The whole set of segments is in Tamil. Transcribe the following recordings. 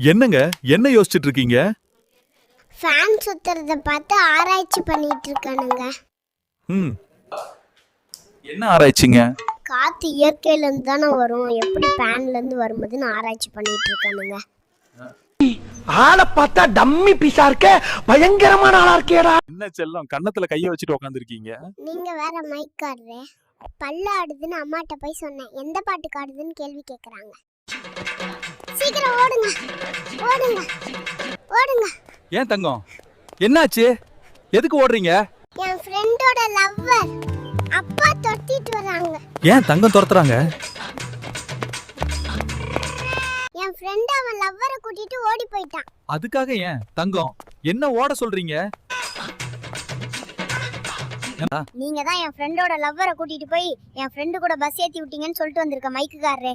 என்னங்க? என்ன யோசிச்சுட்டு இருக்கீங்க ஃபேன் சுத்துறத பார்த்து ஆராய்ச்சி பண்ணிட்டு இருக்கானுங்க ம். என்ன ஆராய்ச்சிங்க? காத்து இயற்கையில இருந்து தானே வரும். எப்படி ஃபேன்ல இருந்து வரும்போதுன்னு ஆராய்ச்சி பண்ணிட்டு இருக்கானுங்க ஆளை பார்த்தா டம்மி பீஸா இருக்க பயங்கரமான ஆளா இருக்கேடா. என்ன செல்லம் கன்னத்துல கைய வச்சுட்டு உட்காந்துருக்கீங்க நீங்க வேற மைக் ஆடுறே பல்லு ஆடுதுன்னு அம்மாட்ட போய் சொன்னேன். எந்த பாட்டுக்கு ஆடுதுன்னு கேள்வி கேக்குறாங்க. சீக்கிரம் ஓடுங்க. ஓடுங்க. ஓடுங்க. ஏன் தங்கம்? என்னாச்சு? எதுக்கு ஓடுறீங்க? என் ஃப்ரெண்டோட லவ்வர் அப்பா தொட்டிட்டு வராங்க ஏன் தங்கம் துரத்துறாங்க? என் ஃப்ரெண்ட் அவன் லவ்வரை கூட்டிட்டு ஓடி போயிட்டான். அதுக்காக ஏன்? தங்கம் என்ன ஓட சொல்றீங்க? நீங்க தான் என் ஃப்ரெண்டோட லவ்வரை கூட்டிட்டு போய் என் ஃப்ரெண்டு கூட பஸ் ஏத்தி விட்டீங்கன்னு சொல்லிட்டு வந்திருக்க மைக்குக்காரரே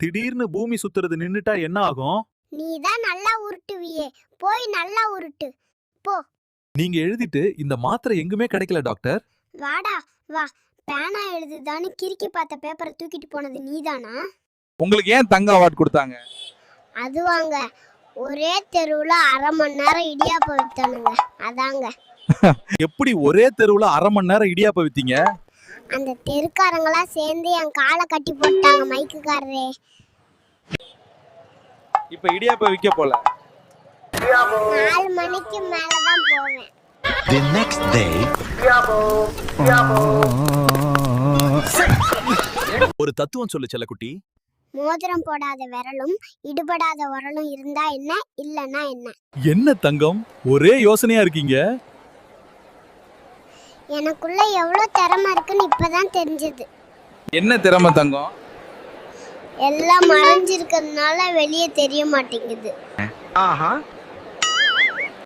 திடீர்னு பூமி சுத்துறது நின்னுட்டா என்ன ஆகும்? நீ தான் நல்லா உருட்டுவியே. போய் நல்லா உருட்டு. போ. நீங்க எழுதிட்டு இந்த மாத்திரை எங்குமே கிடைக்கல டாக்டர். வாடா வா. பேனா எழுதுதான்னு கிறுக்கி பார்த்த பேப்பரை தூக்கிட்டு போனது நீதானா? உங்களுக்கு ஏன் தங்க அவார்ட் கொடுத்தாங்க? அது வாங்க ஒரே தெருவுல அரை மணி நேரம் இடியாப்பம் வித்தானுங்க. அதாங்க. எப்படி ஒரே தெருவுல அரை மணி நேரம் இடியாப்ப வித்தீங்க? அந்த தெருக்காரங்களா சேர்ந்து என் காலை கட்டி போட்டாங்க மைக்குக்காரரே. இப்ப இடியாப்ப விக்க போல. நாலு மணிக்கு மேலதான் போவேன். The next day, ஒரு தத்துவம் சொல்லு செல்லக்குட்டி. மோதிரம் போடாத விரலும் இடுபடாத உரலும் இருந்தா என்ன இல்லைன்னா என்ன? என்ன தங்கம்? ஒரே யோசனையா இருக்கீங்க. எனக்குள்ள எவ்வளோ திறமை இருக்குன்னு இப்பதான் தெரிஞ்சது. என்ன திறமை தங்கம்? எல்லாம் மறைஞ்சிருக்கிறதுனால வெளியே தெரிய மாட்டேங்குது. ஆஹா.